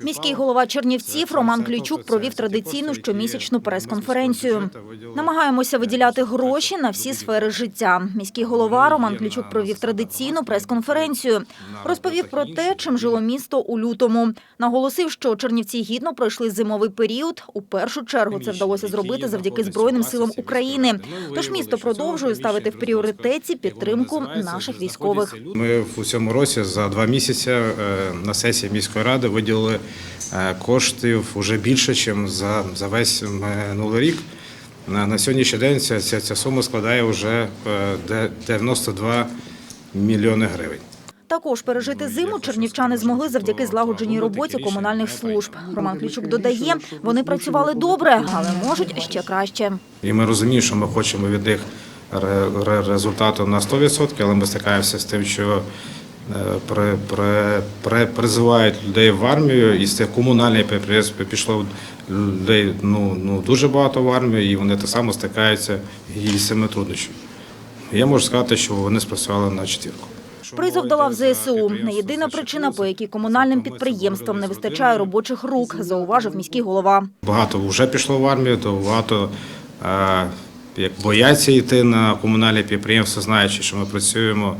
Міський голова Чернівців Роман Ключук провів традиційну щомісячну прес-конференцію. Намагаємося виділяти гроші на всі сфери життя. Міський голова Роман Ключук провів традиційну прес-конференцію. Розповів про те, чим жило місто у лютому. Наголосив, що Чернівці гідно пройшли зимовий період. У першу чергу це вдалося зробити завдяки Збройним силам України. Тож місто продовжує ставити в пріоритеті підтримку наших військових. Ми в цьому році за два місяці е, на сесії міської ради виділили е, коштів вже більше, ніж за, за весь минулий рік. На, на сьогоднішній день ця, ця, ця сума складає вже е, 92 мільйони гривень. Також пережити зиму чернівчани змогли завдяки злагодженій роботі комунальних служб. Роман Ключук додає, вони працювали добре, але можуть ще краще. І ми розуміємо, що ми хочемо від них ре- ре- результату на 100%, але ми стикаємося з тим, що е, при, при, при, призивають людей в армію, і з цих комунальних підприємств пішло людей ну, ну, дуже багато в армію, і вони так само стикаються і з цими труднощами. Я можу сказати, що вони спрацювали на четвірку. Призов дала в ЗСУ. Не єдина причина, по якій комунальним підприємствам не вистачає робочих рук, зауважив міський голова. Багато вже пішло в армію, то багато е, як бояться йти на комунальні підприємства, знаючи, що ми працюємо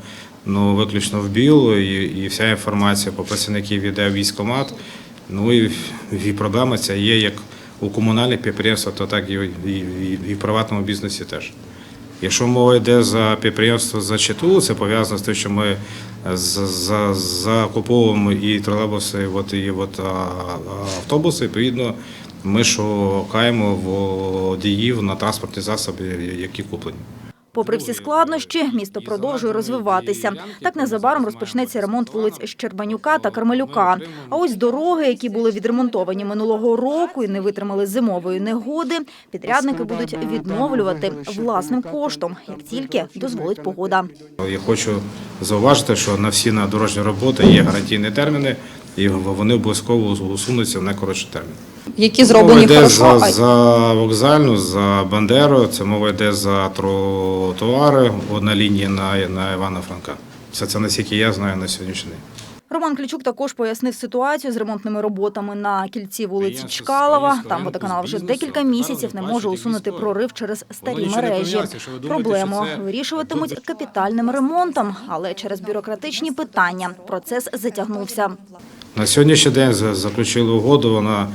ну, виключно в білу, і, і вся інформація по працівників йде в військкомат. Ну і, і проблема ця є як у комунальних підприємствах, то так і, і, і, і в приватному бізнесі теж. Якщо мова йде за підприємство за ЧТУ, це пов'язано з тим, що ми за- за- закуповуємо і тролейбуси, от, і от, автобуси. Відповідно, ми шукаємо водіїв на транспортні засоби, які куплені. Попри всі складнощі, місто продовжує розвиватися. Так незабаром розпочнеться ремонт вулиць Щербанюка та Кармелюка. А ось дороги, які були відремонтовані минулого року і не витримали зимової негоди, підрядники будуть відновлювати власним коштом, як тільки дозволить погода. Я хочу зауважити, що на всі на дорожні роботи є гарантійні терміни, і вони обов'язково усунуться в найкоротший термін. які Мова йде хорошо. за, за вокзальну, за Бандеру, це мова йде за тротуари, одна лінія на, на Івана Франка. Це, це наскільки я знаю на сьогоднішній день. Роман Клічук також пояснив ситуацію з ремонтними роботами на кільці вулиці Чкалова. Там водоканал вже декілька місяців не може усунути прорив через старі мережі. Проблему вирішуватимуть капітальним ремонтом, але через бюрократичні питання процес затягнувся. На сьогоднішній день заключили угоду. Вона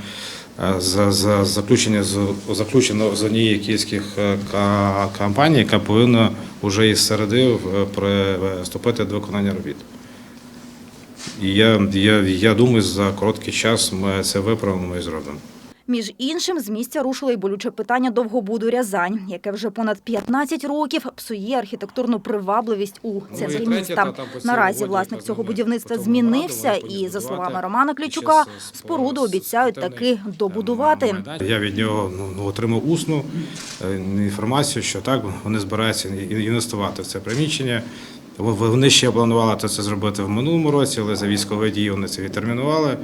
е, за, за заключення з заключено з однієї київських е, ка- компаній, яка повинна вже із середи приступити до виконання робіт. І я, я, я думаю, за короткий час ми це виправимо і зробимо. Між іншим, з місця рушило й болюче питання довгобуду Рязань, яке вже понад 15 років псує архітектурну привабливість у центрі міста. Наразі власник цього будівництва змінився, і за словами Романа Клічука, споруду обіцяють таки добудувати. Я від нього ну, ну, отримав усну е, інформацію, що так вони збираються інвестувати в це приміщення. Во- Вони ще планували це зробити в минулому році, але за військові дії вони це відтермінували.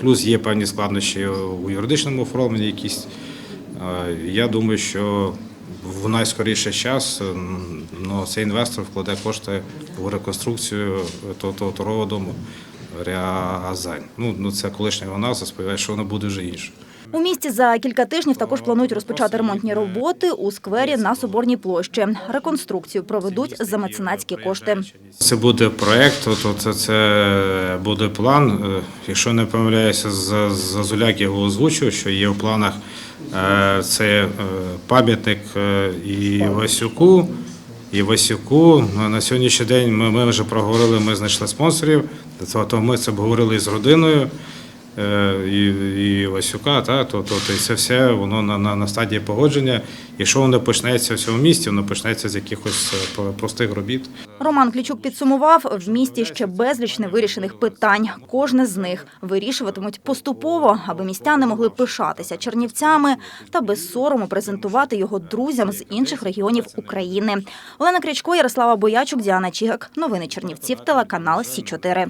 Плюс є певні складнощі у юридичному оформленні якісь. Я думаю, що в найскоріший час ну, цей інвестор вкладе кошти у реконструкцію того торгового дому Рязань. Ну, ну це колишня вона, сподіваюся, що вона буде вже інша. У місті за кілька тижнів також планують розпочати ремонтні роботи у сквері на Соборній площі. Реконструкцію проведуть за меценатські кошти. Це буде проєкт, це, буде план. Е, Якщо не помиляюся, Зазуляк його озвучив, що є в планах е, це е, пам'ятник і Васюку. І Васюку на, сьогоднішній день ми, ми вже проговорили, ми знайшли спонсорів. Ми це обговорили з родиною і, і Васюка, та, то, то, то і це все воно на, на, на стадії погодження. Якщо воно почнеться в цьому місті, воно почнеться з якихось е, простих робіт. Роман Клічук підсумував, в місті ще безліч невирішених питань. Кожне з них вирішуватимуть поступово, аби містяни могли пишатися чернівцями та без сорому презентувати його друзям з інших регіонів України. Олена Крячко, Ярослава Боячук, Діана Чігак. Новини Чернівців, телеканал Сі 4